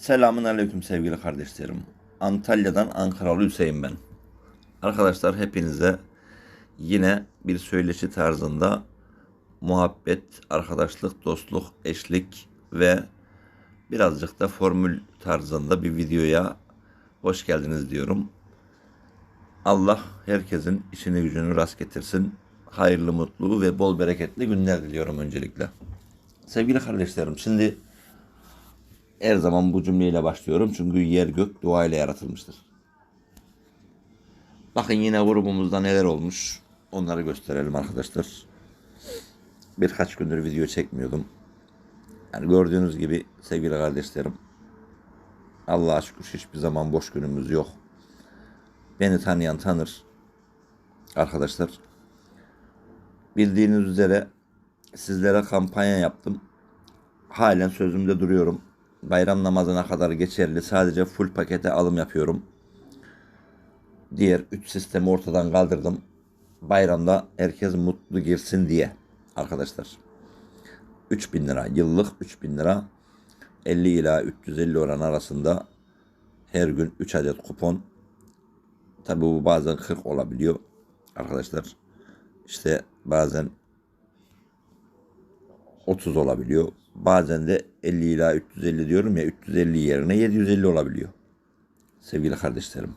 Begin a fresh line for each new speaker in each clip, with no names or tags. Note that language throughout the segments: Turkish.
Selamun Aleyküm sevgili kardeşlerim. Antalya'dan Ankaralı Hüseyin ben. Arkadaşlar hepinize yine bir söyleşi tarzında muhabbet, arkadaşlık, dostluk, eşlik ve birazcık da formül tarzında bir videoya hoş geldiniz diyorum. Allah herkesin işini gücünü rast getirsin. Hayırlı, mutlu ve bol bereketli günler diliyorum öncelikle. Sevgili kardeşlerim şimdi her zaman bu cümleyle başlıyorum çünkü yer gök dua ile yaratılmıştır. Bakın yine grubumuzda neler olmuş onları gösterelim arkadaşlar. Birkaç gündür video çekmiyordum. Yani gördüğünüz gibi sevgili kardeşlerim Allah'a şükür hiçbir zaman boş günümüz yok. Beni tanıyan tanır. Arkadaşlar bildiğiniz üzere sizlere kampanya yaptım. Halen sözümde duruyorum. Bayram namazına kadar geçerli. Sadece full pakete alım yapıyorum. Diğer 3 sistemi ortadan kaldırdım. Bayramda herkes mutlu girsin diye arkadaşlar. 3000 lira yıllık 3000 lira 50 ila 350 oran arasında her gün 3 adet kupon. Tabi bu bazen 40 olabiliyor arkadaşlar. İşte bazen 30 olabiliyor. Bazen de 50 ila 350 diyorum ya 350 yerine 750 olabiliyor. Sevgili kardeşlerim.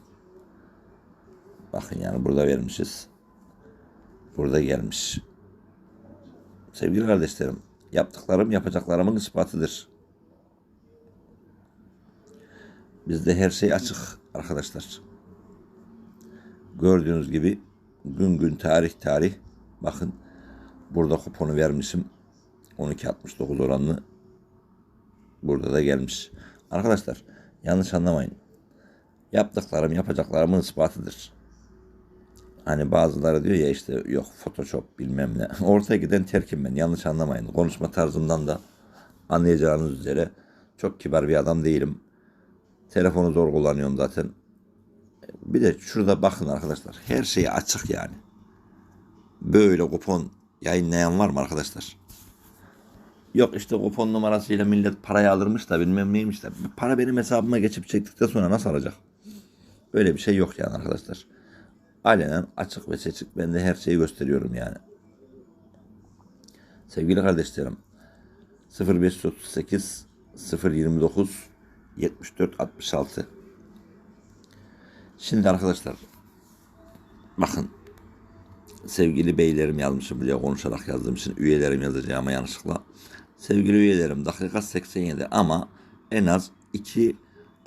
Bakın yani burada vermişiz. Burada gelmiş. Sevgili kardeşlerim, yaptıklarım yapacaklarımın ispatıdır. Bizde her şey açık arkadaşlar. Gördüğünüz gibi gün gün tarih tarih bakın burada kuponu vermişim. 12.69 oranlı burada da gelmiş. Arkadaşlar yanlış anlamayın. Yaptıklarım yapacaklarımın ispatıdır. Hani bazıları diyor ya işte yok photoshop bilmem ne. Ortaya giden terkim ben yanlış anlamayın. Konuşma tarzımdan da anlayacağınız üzere çok kibar bir adam değilim. Telefonu zor kullanıyorum zaten. Bir de şurada bakın arkadaşlar. Her şey açık yani. Böyle kupon yayınlayan var mı arkadaşlar? Yok işte kupon numarasıyla millet parayı alırmış da bilmem neymiş de. Para benim hesabıma geçip çektikten sonra nasıl alacak? Öyle bir şey yok yani arkadaşlar. Alenen açık ve seçik ben de her şeyi gösteriyorum yani. Sevgili kardeşlerim 0538 029 74 66 Şimdi arkadaşlar bakın sevgili beylerim yazmışım bile konuşarak yazdığım için üyelerim yazacağıma yanlışlıkla. Sevgili üyelerim dakika 87 ama en az iki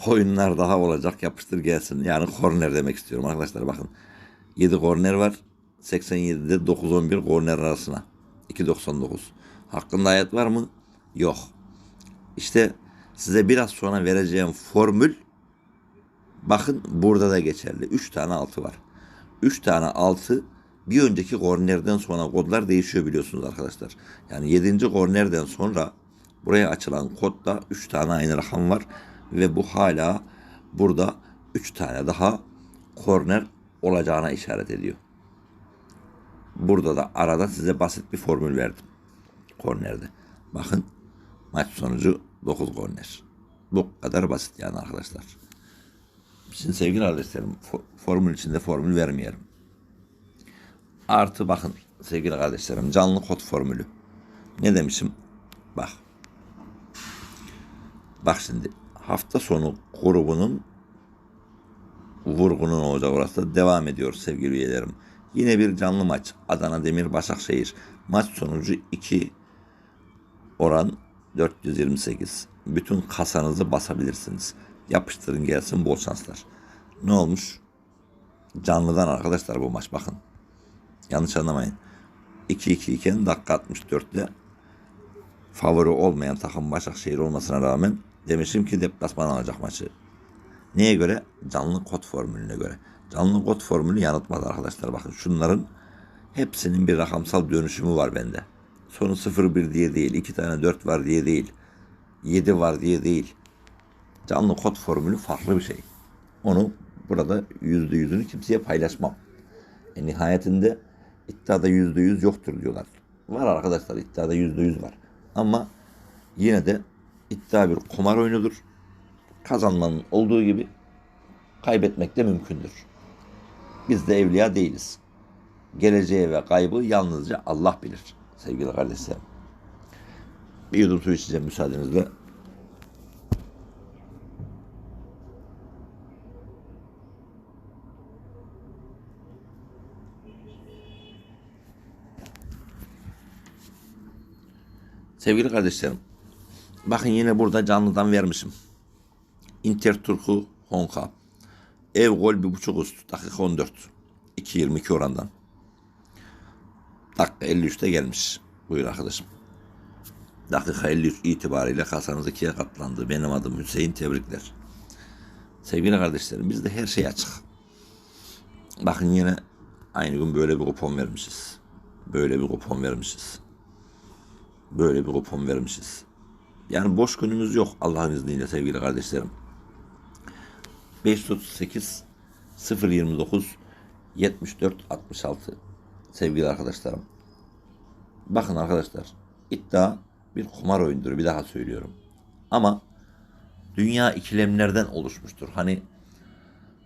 koyunlar daha olacak yapıştır gelsin. Yani korner demek istiyorum arkadaşlar bakın. 7 korner var. 87'de 9-11 korner arasına. 2.99. Hakkında ayet var mı? Yok. İşte size biraz sonra vereceğim formül bakın burada da geçerli. 3 tane altı var. 3 tane altı bir önceki kornerden sonra kodlar değişiyor biliyorsunuz arkadaşlar. Yani 7. kornerden sonra buraya açılan kodda 3 tane aynı rakam var ve bu hala burada 3 tane daha korner olacağına işaret ediyor. Burada da arada size basit bir formül verdim. Kornerde. Bakın maç sonucu 9 korner. Bu kadar basit yani arkadaşlar. Şimdi sevgili kardeşlerim formül içinde formül vermeyelim. Artı bakın sevgili kardeşlerim canlı kod formülü. Ne demişim? Bak. Bak şimdi hafta sonu grubunun vurgunun olacak orası da devam ediyor sevgili üyelerim. Yine bir canlı maç. Adana Demir Başakşehir. Maç sonucu 2 oran 428. Bütün kasanızı basabilirsiniz. Yapıştırın gelsin bol şanslar. Ne olmuş? Canlıdan arkadaşlar bu maç bakın. Yanlış anlamayın. 2-2 iken dakika 64'te favori olmayan takım Başakşehir olmasına rağmen demişim ki deplasman alacak maçı. Neye göre? Canlı kod formülüne göre. Canlı kod formülü yanıltmadı arkadaşlar. Bakın şunların hepsinin bir rakamsal dönüşümü var bende. Sonu 0-1 diye değil. 2 tane 4 var diye değil. 7 var diye değil. Canlı kod formülü farklı bir şey. Onu burada yüzde yüzünü kimseye paylaşmam. E nihayetinde iddiada yüzde yüz yoktur diyorlar. Var arkadaşlar iddiada yüzde yüz var. Ama yine de iddia bir kumar oyunudur. kazanmanın olduğu gibi kaybetmek de mümkündür. Biz de evliya değiliz. Geleceği ve kaybı yalnızca Allah bilir sevgili kardeşlerim. Bir yudum su içeceğim müsaadenizle. Sevgili kardeşlerim, bakın yine burada canlıdan vermişim. Inter Turku Honka. Ev gol bir buçuk üst. Dakika 14. 2.22 orandan. Dakika 53'te gelmiş. Buyur arkadaşım. Dakika 53 itibariyle kasanız ikiye katlandı. Benim adım Hüseyin. Tebrikler. Sevgili kardeşlerim bizde her şey açık. Bakın yine aynı gün böyle bir kupon vermişiz. Böyle bir kupon vermişiz. Böyle bir kupon vermişiz. Yani boş günümüz yok Allah'ın izniyle sevgili kardeşlerim. 538 029 74 66 sevgili arkadaşlarım. Bakın arkadaşlar iddia bir kumar oyundur bir daha söylüyorum. Ama dünya ikilemlerden oluşmuştur. Hani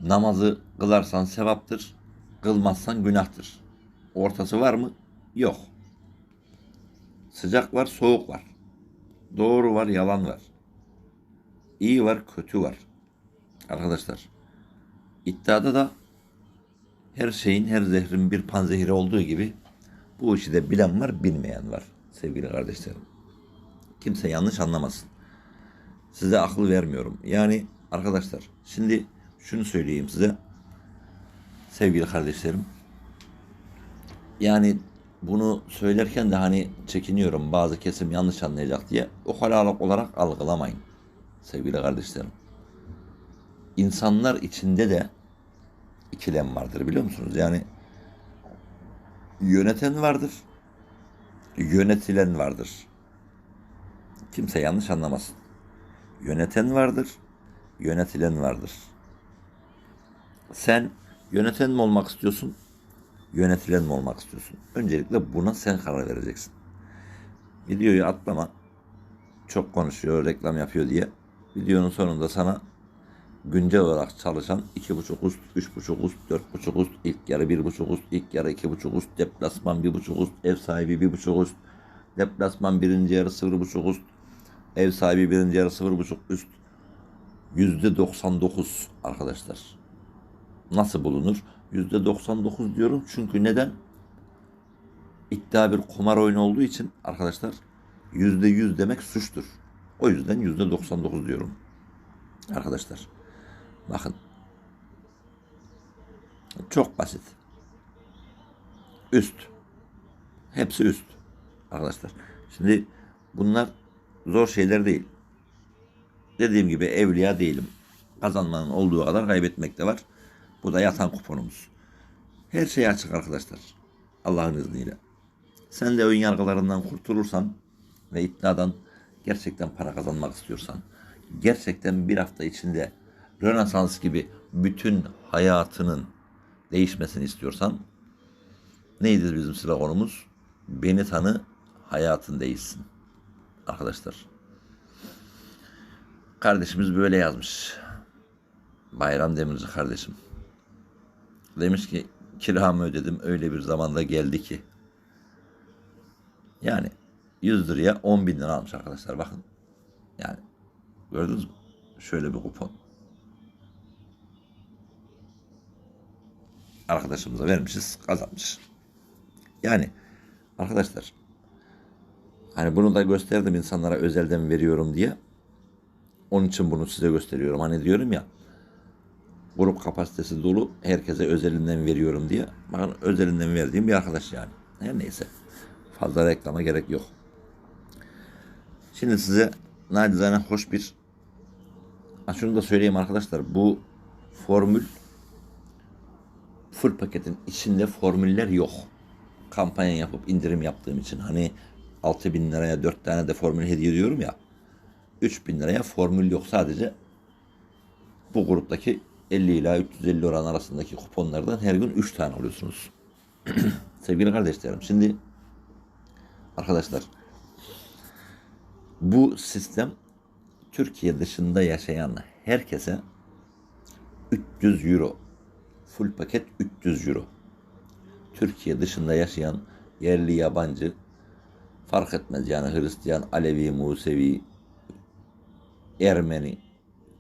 namazı kılarsan sevaptır, kılmazsan günahtır. Ortası var mı? Yok. Sıcak var, soğuk var. Doğru var, yalan var. İyi var, kötü var. Arkadaşlar, iddiada da her şeyin, her zehrin bir panzehiri olduğu gibi bu işi de bilen var, bilmeyen var sevgili kardeşlerim. Kimse yanlış anlamasın. Size akıl vermiyorum. Yani arkadaşlar, şimdi şunu söyleyeyim size. Sevgili kardeşlerim. Yani bunu söylerken de hani çekiniyorum bazı kesim yanlış anlayacak diye ukalalık olarak algılamayın sevgili kardeşlerim. İnsanlar içinde de ikilem vardır biliyor musunuz? Yani yöneten vardır, yönetilen vardır. Kimse yanlış anlamasın. Yöneten vardır, yönetilen vardır. Sen yöneten mi olmak istiyorsun, yönetilen mi olmak istiyorsun? Öncelikle buna sen karar vereceksin. Videoyu atlama. Çok konuşuyor, reklam yapıyor diye. Videonun sonunda sana güncel olarak çalışan 2.5 üst, 3.5 üst, 4.5 üst, ilk yarı 1.5 üst, ilk yarı 2.5 üst, deplasman 1.5 üst, ev sahibi 1.5 üst, deplasman birinci yarı 0.5 üst, ev sahibi birinci yarı 0.5 üst. %99 arkadaşlar. Nasıl bulunur? %99 diyorum çünkü neden? İddia bir kumar oyunu olduğu için arkadaşlar %100 demek suçtur. O yüzden %99 diyorum. Arkadaşlar bakın çok basit. Üst. Hepsi üst. Arkadaşlar. Şimdi bunlar zor şeyler değil. Dediğim gibi evliya değilim. Kazanmanın olduğu kadar kaybetmek de var. Bu da yatan kuponumuz. Her şey açık arkadaşlar. Allah'ın izniyle. Sen de ön yargılarından kurtulursan ve iddiadan gerçekten para kazanmak istiyorsan, gerçekten bir hafta içinde Rönesans gibi bütün hayatının değişmesini istiyorsan, neydi bizim sloganımız? Beni tanı, hayatın değişsin. Arkadaşlar. Kardeşimiz böyle yazmış. Bayram Demirci kardeşim. Demiş ki kiramı ödedim öyle bir zamanda geldi ki. Yani 100 liraya 10 bin lira almış arkadaşlar bakın. Yani gördünüz mü? Şöyle bir kupon. Arkadaşımıza vermişiz kazanmış. Yani arkadaşlar hani bunu da gösterdim insanlara özelden veriyorum diye. Onun için bunu size gösteriyorum. Hani diyorum ya grup kapasitesi dolu herkese özelinden veriyorum diye. Bakın özelinden verdiğim bir arkadaş yani. Her neyse. Fazla reklama gerek yok. Şimdi size nacizane hoş bir ha şunu da söyleyeyim arkadaşlar. Bu formül full paketin içinde formüller yok. Kampanya yapıp indirim yaptığım için hani 6 bin liraya 4 tane de formül hediye ediyorum ya. 3 bin liraya formül yok sadece bu gruptaki 50 ila 350 oran arasındaki kuponlardan her gün 3 tane alıyorsunuz. Sevgili kardeşlerim şimdi arkadaşlar bu sistem Türkiye dışında yaşayan herkese 300 euro. Full paket 300 euro. Türkiye dışında yaşayan yerli yabancı fark etmez yani Hristiyan, Alevi, Musevi, Ermeni,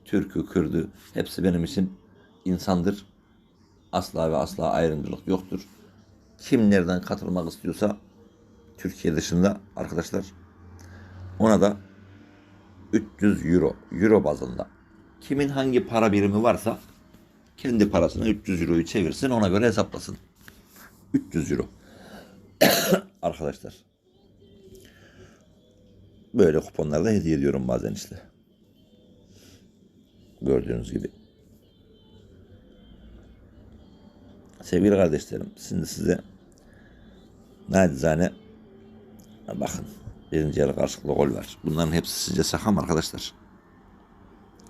Türk'ü, Kürd'ü hepsi benim için insandır. Asla ve asla ayrımcılık yoktur. Kim nereden katılmak istiyorsa Türkiye dışında arkadaşlar ona da 300 euro, euro bazında. Kimin hangi para birimi varsa kendi parasına 300 euroyu çevirsin ona göre hesaplasın. 300 euro. arkadaşlar. Böyle kuponlar da hediye ediyorum bazen işte. Gördüğünüz gibi. Sevgili kardeşlerim, şimdi size nacizane bakın birinci yarı karşılıklı gol var. Bunların hepsi sizce sakam arkadaşlar.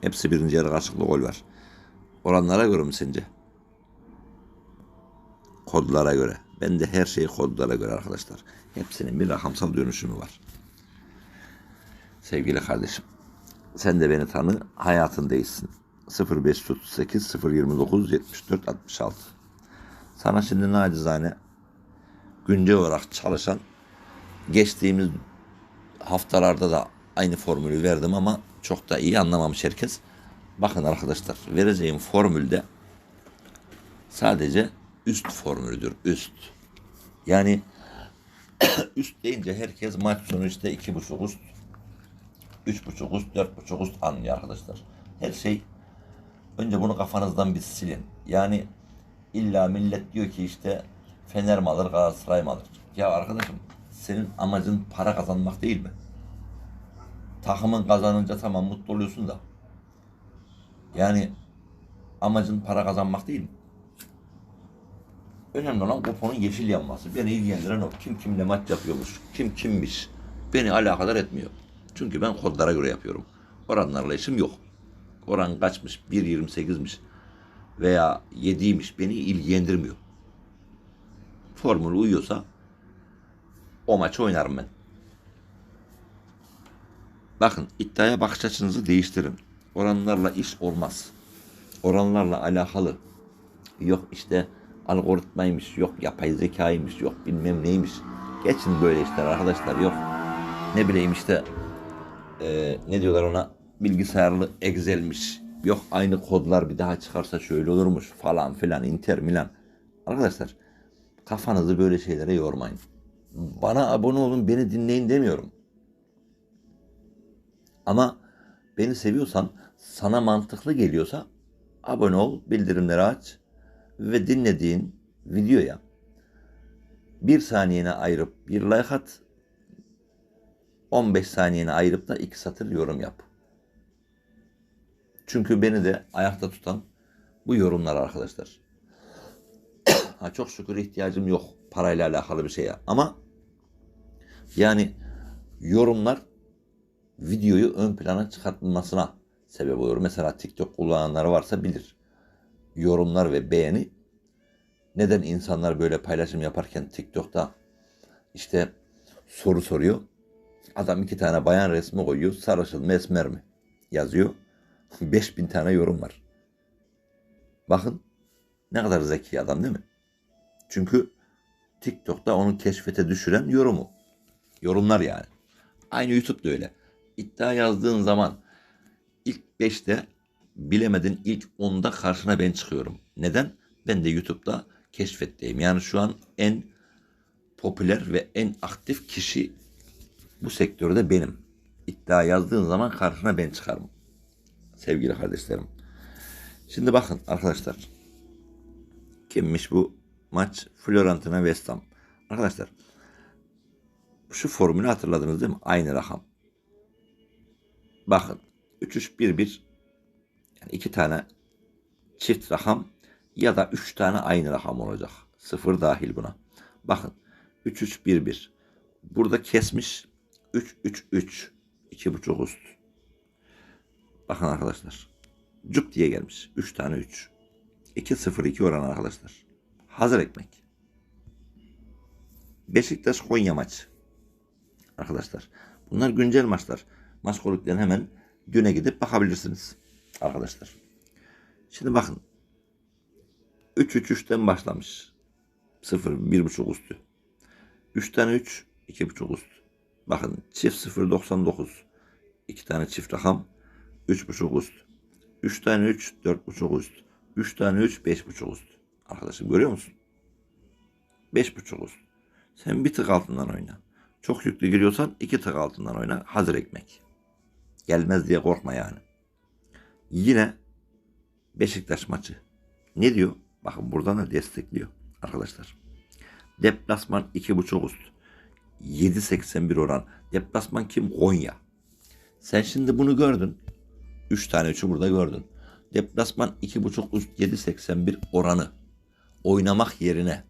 Hepsi birinci yarı karşılıklı gol var. Oranlara göre mi sence? Kodlara göre. Ben de her şeyi kodlara göre arkadaşlar. Hepsinin bir rakamsal dönüşümü var. Sevgili kardeşim. Sen de beni tanı. Hayatın değilsin. 0538 029 74 66. Sana şimdi nacizane güncel olarak çalışan geçtiğimiz haftalarda da aynı formülü verdim ama çok da iyi anlamamış herkes. Bakın arkadaşlar vereceğim formülde sadece üst formülüdür. Üst. Yani üst deyince herkes maç sonu işte iki buçuk üst, üç buçuk üst, dört buçuk üst anlıyor arkadaşlar. Her şey önce bunu kafanızdan bir silin. Yani illa millet diyor ki işte Fener mi alır Galatasaray mı? Ya arkadaşım senin amacın para kazanmak değil mi? Takımın kazanınca tamam mutlu oluyorsun da. Yani amacın para kazanmak değil mi? Önemli olan kuponun yeşil yanması. Beni ilgilendiren o. Kim kimle maç yapıyormuş, kim kimmiş. Beni alakadar etmiyor. Çünkü ben kodlara göre yapıyorum. Oranlarla işim yok. Oran kaçmış? 1.28'miş veya 7'ymiş beni ilgilendirmiyor. Formül uyuyorsa o maçı oynarım ben. Bakın iddiaya bakış açınızı değiştirin. Oranlarla iş olmaz. Oranlarla alakalı yok işte algoritmaymış, yok yapay zekaymış, yok bilmem neymiş. Geçin böyle işler arkadaşlar yok. Ne bileyim işte e, ne diyorlar ona bilgisayarlı Excel'miş. Yok aynı kodlar bir daha çıkarsa şöyle olurmuş falan filan Inter Milan. Arkadaşlar kafanızı böyle şeylere yormayın. Bana abone olun beni dinleyin demiyorum. Ama beni seviyorsan sana mantıklı geliyorsa abone ol, bildirimleri aç ve dinlediğin videoya bir saniyene ayırıp bir like at 15 saniyene ayırıp da iki satır yorum yap. Çünkü beni de ayakta tutan bu yorumlar arkadaşlar. ha çok şükür ihtiyacım yok parayla alakalı bir şeye. Ama yani yorumlar videoyu ön plana çıkartılmasına sebep olur. Mesela TikTok kullananlar varsa bilir. Yorumlar ve beğeni neden insanlar böyle paylaşım yaparken TikTok'ta işte soru soruyor. Adam iki tane bayan resmi koyuyor. Sarışın mı esmer mi? Yazıyor. 5000 tane yorum var. Bakın ne kadar zeki adam değil mi? Çünkü TikTok'ta onu keşfete düşüren yorumu. Yorumlar yani. Aynı YouTube'da öyle. İddia yazdığın zaman ilk 5'te bilemedin ilk 10'da karşına ben çıkıyorum. Neden? Ben de YouTube'da keşfetteyim. Yani şu an en popüler ve en aktif kişi bu sektörde benim. İddia yazdığın zaman karşına ben çıkarım sevgili kardeşlerim. Şimdi bakın arkadaşlar. Kimmiş bu maç? Fiorentina West Ham. Arkadaşlar şu formülü hatırladınız değil mi? Aynı rakam. Bakın 3-3-1-1 yani iki tane çift rakam ya da üç tane aynı rakam olacak. Sıfır dahil buna. Bakın 3-3-1-1 burada kesmiş 3-3-3 iki buçuk üst. Bakın arkadaşlar. Cuk diye gelmiş. 3 tane 3. 2-0-2 oran arkadaşlar. Hazır ekmek. Beşiktaş Konya maçı. Arkadaşlar. Bunlar güncel maçlar. Maç kulüplerine hemen düne gidip bakabilirsiniz. Arkadaşlar. Şimdi bakın. 3-3-3'ten başlamış. 0, 1.5 üstü. 3 tane 3, 2.5 üst. Bakın çift 0.99. 2 tane çift rakam 3.5 üst. 3 tane 3, 4.5 üst. 3 tane 3, 5.5 üst. Arkadaşım görüyor musun? 5.5 üst. Sen bir tık altından oyna. Çok yüklü giriyorsan iki tık altından oyna. Hazır ekmek. Gelmez diye korkma yani. Yine Beşiktaş maçı. Ne diyor? Bakın buradan da destekliyor arkadaşlar. Deplasman 2.5 üst. 7.81 oran. Deplasman kim? Konya. Sen şimdi bunu gördün. 3 tane 3'ü burada gördün. Deplasman 2.5 üst 7.81 oranı. Oynamak yerine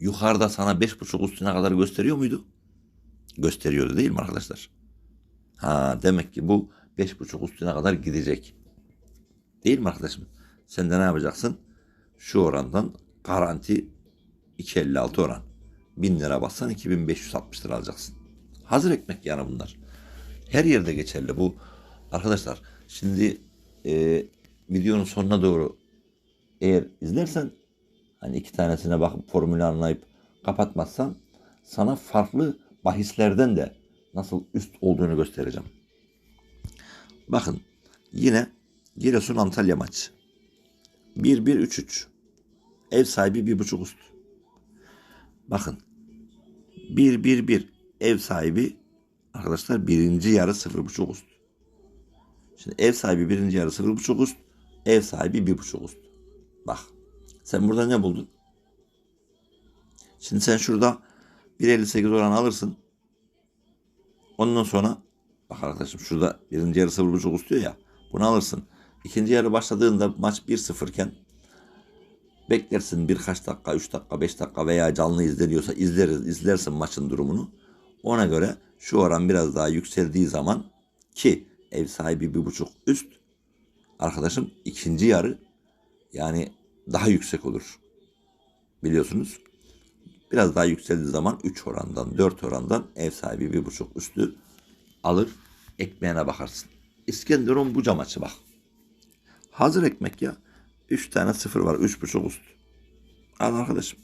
yukarıda sana 5.5 üstüne kadar gösteriyor muydu? Gösteriyordu değil mi arkadaşlar? Ha demek ki bu 5.5 üstüne kadar gidecek. Değil mi arkadaşım? Sen de ne yapacaksın? Şu orandan garanti 2.56 oran. 1000 lira bassan 2560 lira alacaksın. Hazır ekmek yani bunlar. Her yerde geçerli bu. Arkadaşlar şimdi e, videonun sonuna doğru eğer izlersen hani iki tanesine bakıp formülü anlayıp kapatmazsan sana farklı bahislerden de nasıl üst olduğunu göstereceğim. Bakın yine Giresun Antalya maçı. 1-1-3-3. Ev sahibi 1.5 üst. Bakın 1-1-1 ev sahibi arkadaşlar birinci yarı 0.5 üst. Şimdi ev sahibi birinci yarı 0.5 üst. Ev sahibi 1.5 üst. Bak sen burada ne buldun? Şimdi sen şurada 1.58 oran alırsın. Ondan sonra bak arkadaşım şurada birinci yarı 0.5 üst diyor ya. Bunu alırsın. İkinci yarı başladığında maç 1-0 iken beklersin birkaç dakika, 3 dakika, 5 dakika veya canlı izleniyorsa izleriz, izlersin maçın durumunu. Ona göre şu oran biraz daha yükseldiği zaman ki ev sahibi bir buçuk üst arkadaşım ikinci yarı yani daha yüksek olur. Biliyorsunuz. Biraz daha yükseldiği zaman 3 orandan 4 orandan ev sahibi bir buçuk üstü alır ekmeğine bakarsın. İskenderun Buca maçı bak. Hazır ekmek ya. 3 tane sıfır var. 3.5 üst. Al arkadaşım.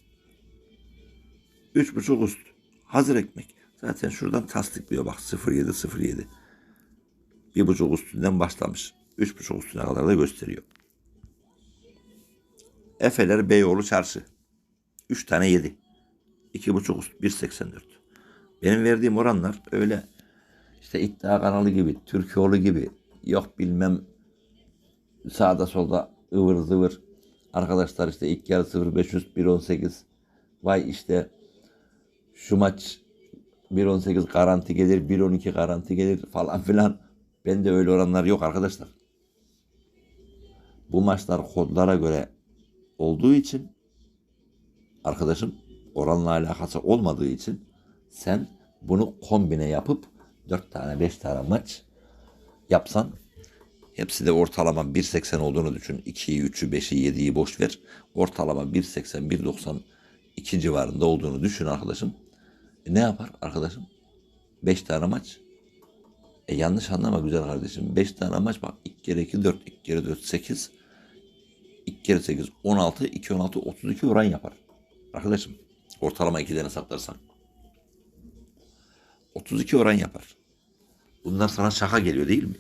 3.5 üst. Hazır ekmek. Zaten şuradan tasdikliyor bak 07 07. 1.5 üstünden başlamış. 3.5 üstüne kadar da gösteriyor. Efeler Beyoğlu Çarşı. 3 tane 7. 2.5 üst 1.84. Benim verdiğim oranlar öyle işte iddia kanalı gibi, Türkiyeoğlu gibi yok bilmem sağda solda ıvır zıvır arkadaşlar işte ilk yarı 0500 1.18 vay işte şu maç 1.18 garanti gelir 1.12 garanti gelir falan filan ben de öyle oranlar yok arkadaşlar. Bu maçlar kodlara göre olduğu için arkadaşım oranla alakası olmadığı için sen bunu kombine yapıp 4 tane 5 tane maç yapsan hepsi de ortalama 1.80 olduğunu düşün. 2'yi, 3'ü, 5'i, 7'yi boş ver. Ortalama 1.80, 1.92 civarında olduğunu düşün arkadaşım. E ne yapar arkadaşım? 5 tane maç. E yanlış anlama güzel kardeşim. 5 tane maç bak. 2 kere 2 4, 2 kere 4 8. 2 kere 8 16, 2 16 32 oran yapar. Arkadaşım ortalama 2 tane saklarsan. 32 oran yapar. Bunlar sana şaka geliyor değil mi?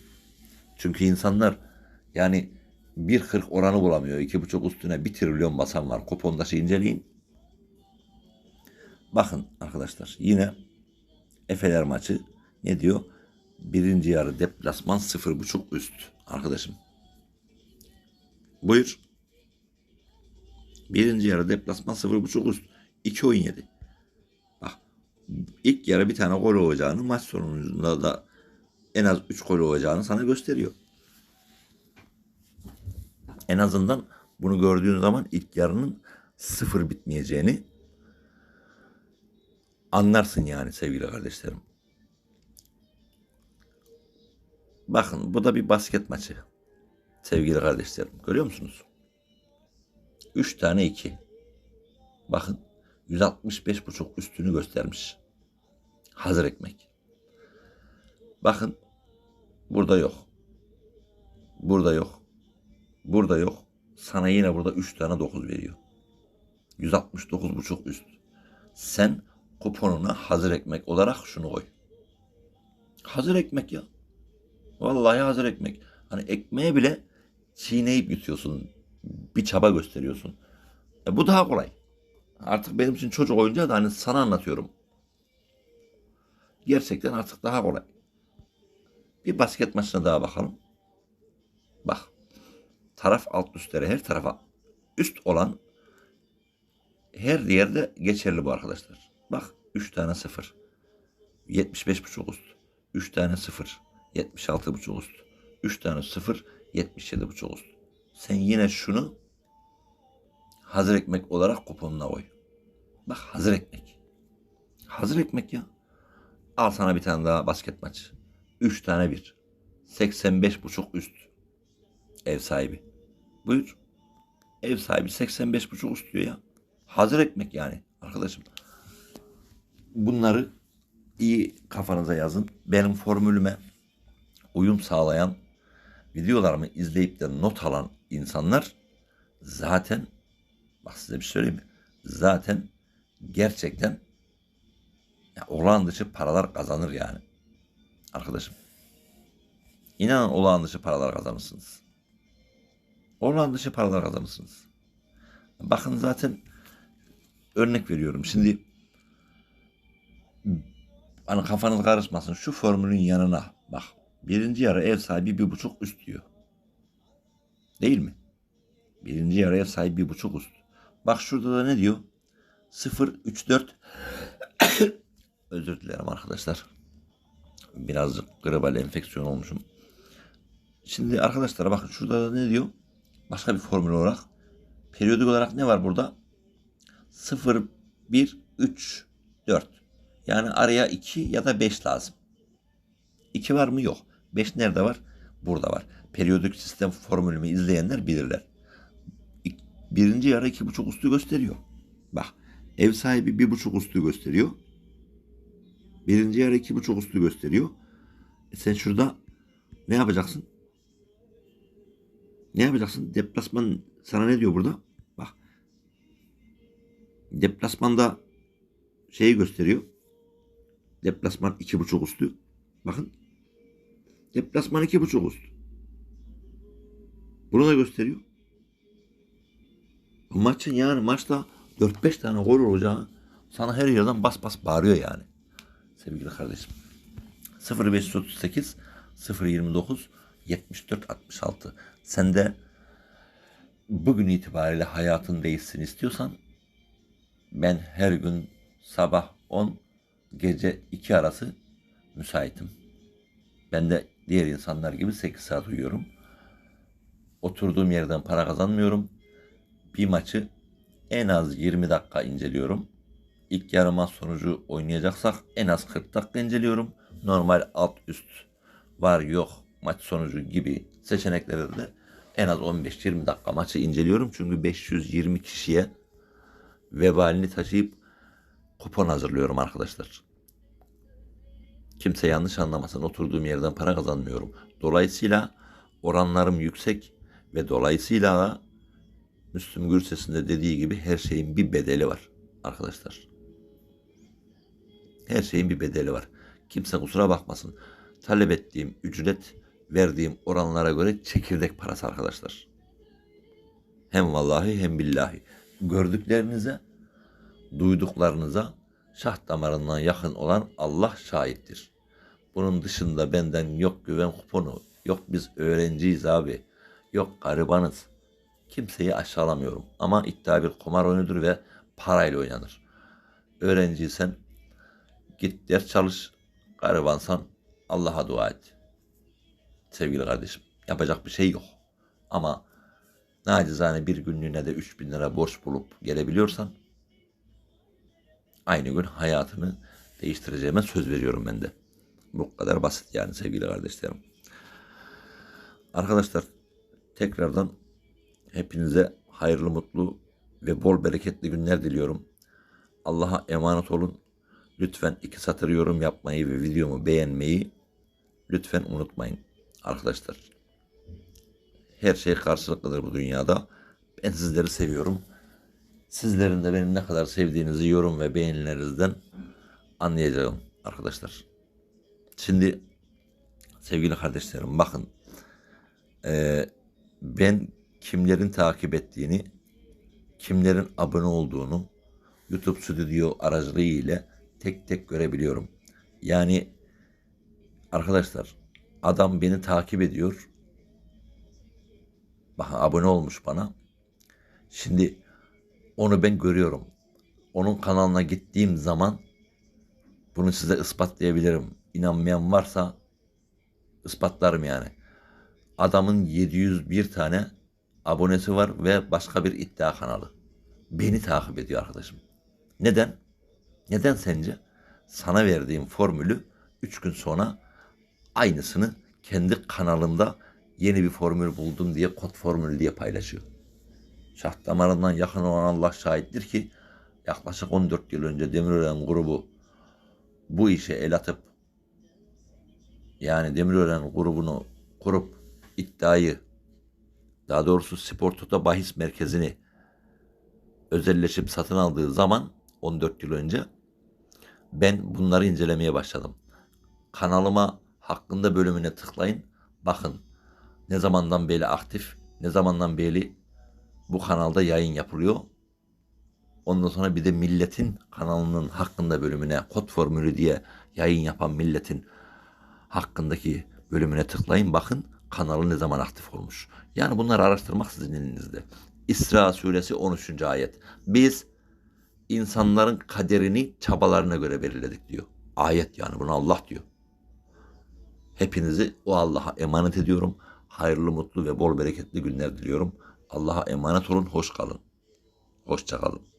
Çünkü insanlar yani 1.40 oranı bulamıyor. 2.5 üstüne 1 trilyon basan var. Kupondaşı inceleyin. Bakın arkadaşlar yine Efeler maçı ne diyor? Birinci yarı deplasman 0.5 üst. Arkadaşım. Buyur. Birinci yarı deplasman 0.5 üst. 2.17. Bak ilk yarı bir tane gol olacağını maç sonunda da en az 3 gol olacağını sana gösteriyor. En azından bunu gördüğün zaman ilk yarının sıfır bitmeyeceğini anlarsın yani sevgili kardeşlerim. Bakın bu da bir basket maçı. Sevgili kardeşlerim görüyor musunuz? 3 tane 2. Bakın 165,5 üstünü göstermiş. Hazır ekmek. Bakın burada yok. Burada yok. Burada yok. Sana yine burada 3 tane 9 veriyor. 169,5 üst. Sen kuponuna hazır ekmek olarak şunu koy. Hazır ekmek ya. Vallahi hazır ekmek. Hani ekmeğe bile çiğneyip yutuyorsun. Bir çaba gösteriyorsun. E bu daha kolay. Artık benim için çocuk oyuncağı da hani sana anlatıyorum. Gerçekten artık daha kolay. Bir basket maçına daha bakalım. Bak. Taraf alt üstlere her tarafa üst olan her yerde geçerli bu arkadaşlar. Bak 3 tane 0. 75,5 üst. 3 tane 0. 76,5 üst. 3 tane 0. 77,5 üst. Sen yine şunu hazır ekmek olarak kuponuna koy. Bak hazır ekmek. Hazır ekmek ya. Al sana bir tane daha basket maçı. 3 tane 1. 85,5 üst. Ev sahibi. Buyur. Ev sahibi 85,5 üst diyor ya. Hazır ekmek yani arkadaşım. Bunları iyi kafanıza yazın. Benim formülüme uyum sağlayan videolarımı izleyip de not alan insanlar zaten bak size bir şey söyleyeyim mi? Zaten gerçekten ya olağan dışı paralar kazanır yani. Arkadaşım. İnanın olağan dışı paralar kazanırsınız. Olağan dışı paralar kazanırsınız. Bakın zaten örnek veriyorum. Şimdi hani kafanız karışmasın. Şu formülün yanına bak. Birinci yarı ev sahibi bir buçuk üst diyor. Değil mi? Birinci yarı ev sahibi bir buçuk üst. Bak şurada da ne diyor? 0, 3, 4 Özür dilerim arkadaşlar. Birazcık gribal enfeksiyon olmuşum. Şimdi arkadaşlar bakın şurada da ne diyor? Başka bir formül olarak. Periyodik olarak ne var burada? 0, 1, 3, 4. Yani araya 2 ya da 5 lazım. 2 var mı? Yok. 5 nerede var? Burada var. Periyodik sistem formülümü izleyenler bilirler. Birinci yarı 2,5 üstü gösteriyor. Bak ev sahibi 1,5 üstü gösteriyor. Birinci yarı 2,5 üstü gösteriyor. E sen şurada ne yapacaksın? Ne yapacaksın? Deplasman sana ne diyor burada? Bak. Deplasmanda şeyi gösteriyor. Deplasman iki buçuk üstü. Bakın. Deplasman iki buçuk üstü. Bunu da gösteriyor. Maçın yani maçta 4-5 tane gol olacağı sana her yerden bas bas bağırıyor yani. Sevgili kardeşim. 0538 029 74 66. Sen de bugün itibariyle hayatın değişsin istiyorsan ben her gün sabah 10 gece 2 arası müsaitim. Ben de diğer insanlar gibi 8 saat uyuyorum. Oturduğum yerden para kazanmıyorum. Bir maçı en az 20 dakika inceliyorum. İlk yarı maç sonucu oynayacaksak en az 40 dakika inceliyorum. Normal alt üst var yok maç sonucu gibi seçeneklerde de en az 15-20 dakika maçı inceliyorum. Çünkü 520 kişiye vebalini taşıyıp kupon hazırlıyorum arkadaşlar. Kimse yanlış anlamasın. Oturduğum yerden para kazanmıyorum. Dolayısıyla oranlarım yüksek ve dolayısıyla da Müslüm Gürses'in de dediği gibi her şeyin bir bedeli var arkadaşlar. Her şeyin bir bedeli var. Kimse kusura bakmasın. Talep ettiğim ücret verdiğim oranlara göre çekirdek parası arkadaşlar. Hem vallahi hem billahi. Gördüklerinize, duyduklarınıza şah damarından yakın olan Allah şahittir. Bunun dışında benden yok güven kuponu, yok biz öğrenciyiz abi, yok garibanız. Kimseyi aşağılamıyorum ama iddia bir kumar oyunudur ve parayla oynanır. Öğrenciysen git ders çalış, garibansan Allah'a dua et. Sevgili kardeşim yapacak bir şey yok. Ama nacizane bir günlüğüne de 3000 lira borç bulup gelebiliyorsan aynı gün hayatını değiştireceğime söz veriyorum ben de. Bu kadar basit yani sevgili kardeşlerim. Arkadaşlar tekrardan hepinize hayırlı, mutlu ve bol bereketli günler diliyorum. Allah'a emanet olun. Lütfen iki satır yorum yapmayı ve videomu beğenmeyi lütfen unutmayın arkadaşlar. Her şey karşılıklıdır bu dünyada. Ben sizleri seviyorum. Sizlerin de beni ne kadar sevdiğinizi yorum ve beğenilerinizden anlayacağım arkadaşlar. Şimdi sevgili kardeşlerim bakın eee, ben kimlerin takip ettiğini, kimlerin abone olduğunu YouTube Stüdyo aracılığı ile tek tek görebiliyorum. Yani arkadaşlar adam beni takip ediyor. Bakın abone olmuş bana. Şimdi onu ben görüyorum. Onun kanalına gittiğim zaman bunu size ispatlayabilirim. İnanmayan varsa ispatlarım yani. Adamın 701 tane abonesi var ve başka bir iddia kanalı. Beni takip ediyor arkadaşım. Neden? Neden sence? Sana verdiğim formülü 3 gün sonra aynısını kendi kanalımda yeni bir formül buldum diye kod formülü diye paylaşıyor. Şah damarından yakın olan Allah şahittir ki yaklaşık 14 yıl önce Demirören grubu bu işe el atıp yani Demirören grubunu kurup iddiayı daha doğrusu Spor Toto bahis merkezini özelleşip satın aldığı zaman 14 yıl önce ben bunları incelemeye başladım. Kanalıma hakkında bölümüne tıklayın. Bakın ne zamandan beri aktif, ne zamandan beri bu kanalda yayın yapılıyor. Ondan sonra bir de milletin kanalının hakkında bölümüne kod formülü diye yayın yapan milletin hakkındaki bölümüne tıklayın. Bakın kanalı ne zaman aktif olmuş. Yani bunları araştırmak sizin elinizde. İsra suresi 13. ayet. Biz insanların kaderini çabalarına göre belirledik diyor. Ayet yani bunu Allah diyor. Hepinizi o Allah'a emanet ediyorum. Hayırlı, mutlu ve bol bereketli günler diliyorum. Allah'a emanet olun, hoş kalın. Hoşça kalın.